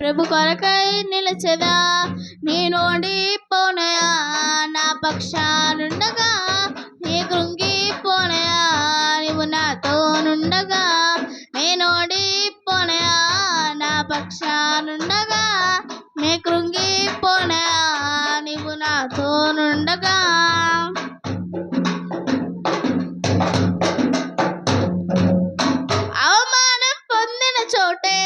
ప్రభు కొరకై నిలిచెదా నేను పోనయా నా పక్షానుండగా నీ కృంగి పోనయా నీవు నాతో నుండగా నేను పోనయా నా పక్షానుండగా నీ కృంగి పోనయా నీవు నాతో నుండగా. అవమానం పొందిన చోటే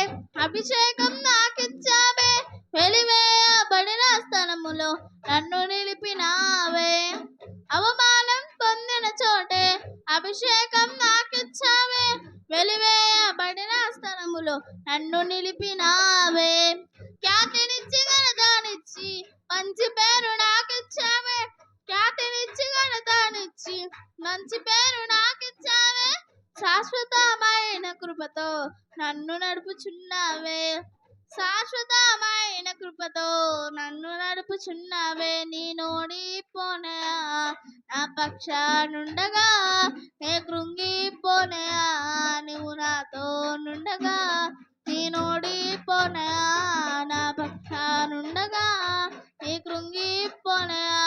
అభిషేకం నాకిచ్చావే వెలివేయబడిన స్థలములో నన్ను నిలిపినావే. అవమానం పొందిన చోటే అభిషేకం నాకిచ్చావే. వెలివేయబడిన స్థలములో నన్ను నిలిపినావే. ఖ్యాతినిచ్చి ఘనతనిచ్చి మంచి పేరు నాకిచ్చావే. ఖ్యాతినిచ్చి ఘనతనిచ్చి మంచి పేరు నాకిచ్చావే. శాశ్వతమైన కృపతో నన్ను నడుపుచున్నావే. శాశ్వతమైన కృపతో నన్ను నడుపుచున్నావే నీ నోడిపోనయా నా పక్షానుండగా నే కృంగిపోనయా? నువ్వు నాతో నుండగా నీ నోడిపోనయా నా పక్షానుండగా నీ కృంగిపోనయా?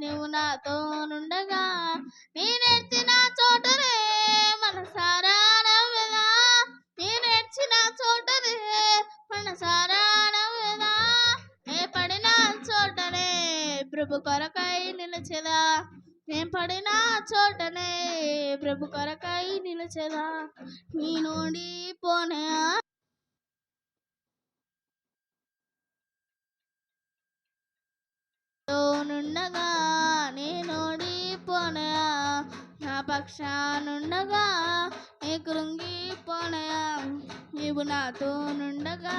నువ్వు నాతో నుండగా నేను ప్రభు కొరకై నిలచెదా. నేను పడిన చోటనే ప్రభు కొరకై నిలచెదా. నీ నుండి పోనే నుండగా నేను పోనయా నా పక్షానుండగా నీ కృంగిపోనయా నీవు నాతో నుండగా.